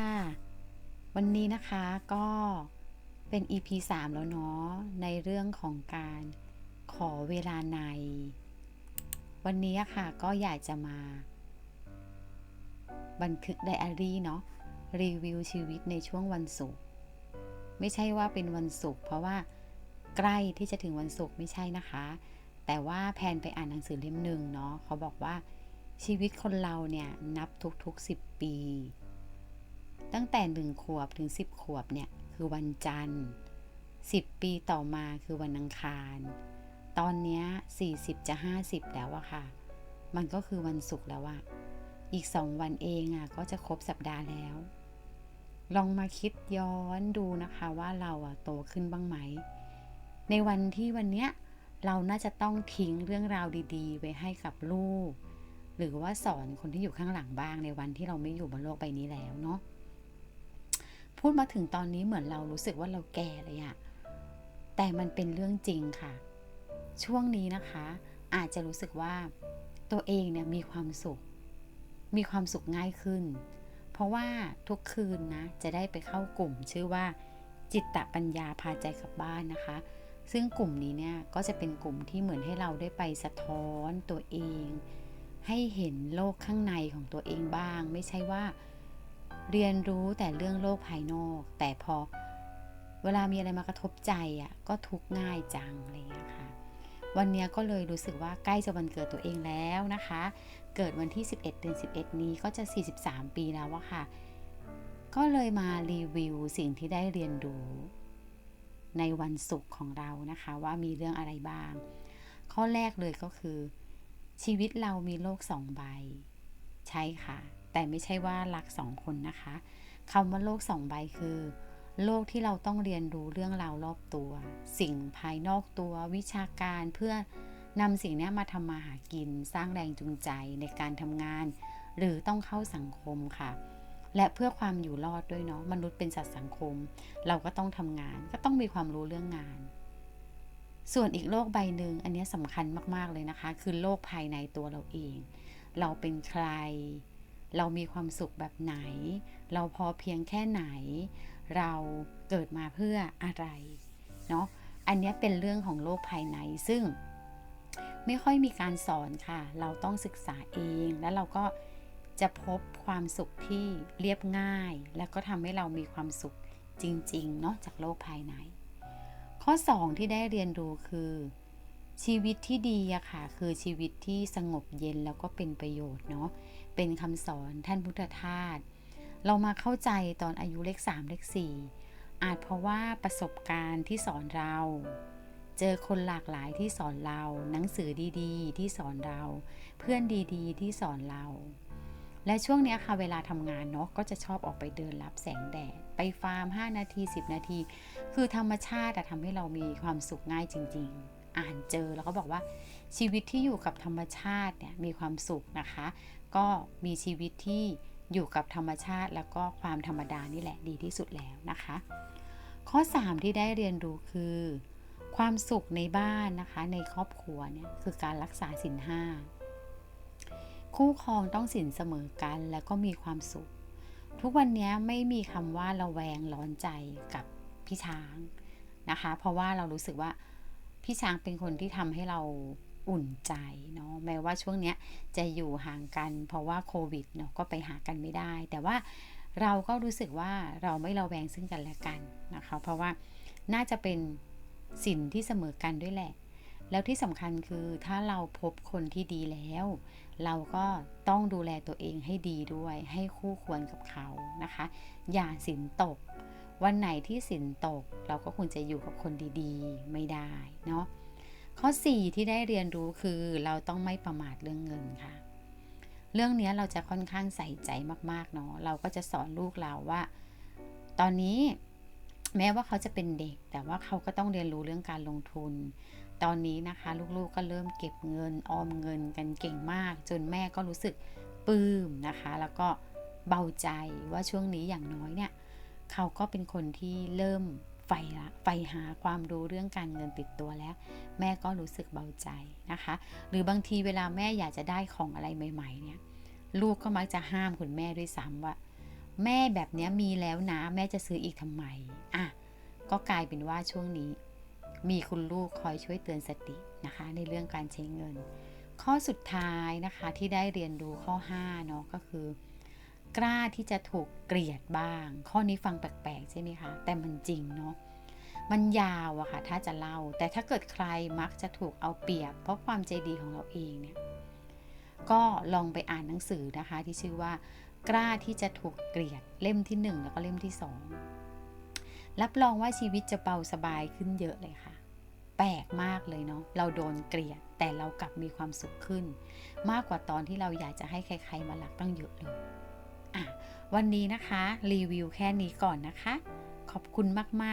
ค่ะวันนี้นะคะก็เป็น EP 3 แล้วเนาะในเรื่องของการขอเวลาใน วันนี้อะค่ะก็อยากจะมา บันทึกไดอารี่เนาะรีวิวชีวิตในช่วงวันศุกร์ไม่ใช่ว่าเป็นวันศุกร์เพราะว่าใกล้ที่จะถึงวันศุกร์ไม่ใช่นะคะ แต่ว่าแพนไปอ่านหนังสือเล่มหนึ่งเนาะเขาบอกว่าชีวิตคนเราเนี่ยนับทุกๆ 10 ปี ตั้งแต่หนึ่งขวบถึง 10 ขวบเนี่ยคือวันจันทร์ 10 ปีต่อมาคือวันอังคาร ตอนนี้40 จะ 50 แล้วอะค่ะ มันก็คือวันศุกร์แล้วอะอีกสองวันเองอะก็จะครบสัปดาห์แล้ว ลองมาคิดย้อนดูนะคะว่าเราอะโตขึ้นบ้างไหม ในวันที่วันเนี้ยเราน่าจะต้องทิ้งเรื่องราวดีๆ ไว้ให้กับลูก หรือว่าสอนคนที่อยู่ข้างหลังบ้างในวันที่เราไม่อยู่บนโลกใบนี้แล้วเนาะ พูดมาถึงตอนนี้เหมือนเรารู้สึกว่าเราแก่เลยอะแต่มันเป็นเรื่องจริงค่ะ ช่วงนี้นะคะ อาจจะรู้สึกว่าตัวเองเนี่ยมีความสุข มีความสุขง่ายขึ้น เพราะว่าทุกคืนนะจะได้ไปเข้ากลุ่ม ชื่อว่าจิตตปัญญาพาใจกลับบ้านนะคะ ซึ่งกลุ่มนี้เนี่ยก็จะเป็นกลุ่มที่เหมือนให้เราได้ไปสะท้อนตัวเอง ให้เห็นโลกข้างในของตัวเองบ้าง ไม่ใช่ว่า เรียนรู้แต่เรื่องโลกภายนอก แต่พอเวลามีอะไรมากระทบใจอะก็ทุกง่ายจังอะไรอย่างเงี้ยค่ะ วันนี้ก็เลยรู้สึกว่าใกล้จะวันเกิดตัวเองแล้วนะคะ เกิดวันที่ 11 เดือน 11 นี้ก็จะ 43 ปีแล้วอะค่ะ ก็เลยมารีวิวสิ่งที่ได้เรียนรู้ในวันศุกร์ของเรานะคะ ว่ามีเรื่องอะไรบ้าง ข้อแรกเลยก็คือ ชีวิตเรามีโลกสองใบ ใช่ค่ะ แต่ไม่ใช่ว่ารักสองคนนะคะคำว่าโลกสองใบคือ โลกที่เราต้องเรียนรู้เรื่องราวรอบตัว สิ่งภายนอกตัววิชาการเพื่อนำสิ่งนี้มาทำมาหากิน สร้างแรงจูงใจในการทำงาน หรือต้องเข้าสังคมค่ะ และเพื่อความอยู่รอดด้วยเนาะมนุษย์เป็นสัตว์สังคม เราก็ต้องทำงาน ก็ต้องมีความรู้เรื่องงาน ส่วนอีกโลกใบหนึ่งอันนี้สำคัญมากๆเลยนะคะ คือโลกภายในตัวเราเอง เราเป็นใคร เรามีความสุขแบบไหน เราพอเพียงแค่ไหน เราเกิดมาเพื่ออะไรเนาะอันนี้เป็นเรื่องของโลกภายในซึ่งไม่ค่อยมีการสอนค่ะ เราต้องศึกษาเองแล้วเราก็จะพบความสุขที่เรียบง่าย แล้วก็ทำให้เรามีความสุขจริงๆเนาะจากโลกภายใน ข้อ 2 ที่ได้เรียนรู้คือ ชีวิตที่ดีอะค่ะ คือชีวิตที่สงบเย็นแล้วก็เป็นประโยชน์เนาะเป็นคำสอนท่านพุทธทาสเรามาเข้าใจตอนอายุเลข 3 เลข 4 อาจเพราะว่าประสบการณ์ที่สอนเรา เจอคนหลากหลายที่สอนเรา หนังสือดีๆ ที่สอนเรา เพื่อนดีๆ ที่สอนเรา และช่วงนี้ค่ะเวลาทำงานเนาะก็จะชอบออกไปเดินรับแสงแดด ไปฟาร์ม 5 นาที 10 นาที คือธรรมชาติทำให้เรามีความสุขง่ายจริง ๆ อ่านเจอแล้วก็บอกว่าชีวิตที่อยู่กับธรรมชาติเนี่ยมีความสุขนะคะ ก็มีชีวิตที่อยู่กับธรรมชาติ แล้วก็ความธรรมดานี่แหละดีที่สุดแล้วนะคะ ข้อ 3 ที่ได้เรียนรู้คือ ความสุขในบ้านนะคะ ในครอบครัวเนี่ยคือการรักษาสินห้าคู่ครองต้องสินเสมอกันแล้วก็มีความสุข ทุกวันนี้ไม่มีคำว่าระแวงร้อนใจกับพี่ช้างนะคะ เพราะว่าเรารู้สึกว่า พี่ช้างเป็นคนที่ทำให้เราอุ่นใจเนาะแม้ว่าช่วงนี้จะอยู่ห่างกัน เพราะว่าโควิดเนาะก็ไปหากันไม่ได้ แต่ว่าเราก็รู้สึกว่าเราไม่ระแวงซึ่งกันและกันนะคะเพราะว่าน่าจะเป็นสินที่เสมอกันด้วยแหละ แล้วที่สำคัญคือถ้าเราพบคนที่ดีแล้ว เราก็ต้องดูแลตัวเองให้ดีด้วย ให้คู่ควรกับเขานะคะ อย่าสินตก วันไหนที่สินตกเราก็ควรจะอยู่กับคนดีๆ ไม่ได้เนาะข้อ 4 ที่ได้เรียนรู้คือเราต้องไม่ประมาทเรื่องเงินค่ะ เรื่องนี้เราจะค่อนข้างใส่ใจมากๆเนาะเราก็จะสอนลูกเราว่า ตอนนี้แม้ว่าเขาจะเป็นเด็ก แต่ว่าเขาก็ต้องเรียนรู้เรื่องการลงทุน ตอนนี้นะคะ ลูกๆก็เริ่มเก็บเงินออมเงินกันเก่งมาก จนแม่ก็รู้สึกปลื้มนะคะ แล้วก็เบาใจว่าช่วงนี้อย่างน้อยเนี่ย เขาก็เป็นคนที่เริ่มใฝ่ละใฝ่หาความรู้เรื่องการเงินติดตัวแล้ว แม่ก็รู้สึกเบาใจนะคะ หรือบางทีเวลาแม่อยากจะได้ของอะไรใหม่ ๆ เนี่ย ลูกก็มักจะห้ามคุณแม่ด้วยซ้ำว่า แม่แบบเนี้ยมีแล้วนะ แม่จะซื้ออีกทำไมอะก็กลายเป็นว่าช่วงนี้ มีคุณลูกคอยช่วยเตือนสตินะคะ ในเรื่องการใช้เงิน ข้อสุดท้ายนะคะที่ได้เรียนรู้ข้อ5เนาะก็คือ กล้าที่จะถูกเกลียดบ้าง ข้อนี้ฟังแปลกๆใช่ไหมคะแต่มันจริงเนาะมันยาวอะค่ะถ้าจะเล่า แต่ถ้าเกิดใครมักจะถูกเอาเปรียบ เพราะความใจดีของเราเองเนี่ยก็ลองไปอ่านหนังสือนะคะ ที่ชื่อว่ากล้าที่จะถูกเกลียดเล่มที่ 1 แล้วก็เล่มที่2รับรองว่าชีวิตจะเบาสบายขึ้นเยอะเลยค่ะ แปลกมากเลยเนาะเราโดนเกลียด แต่เรากลับมีความสุขขึ้น มากกว่าตอนที่เราอยากจะให้ใคร ๆ มารักตั้งเยอะเลย วันนี้นะคะ รีวิวแค่นี้ก่อนนะคะ ขอบคุณมาก ๆ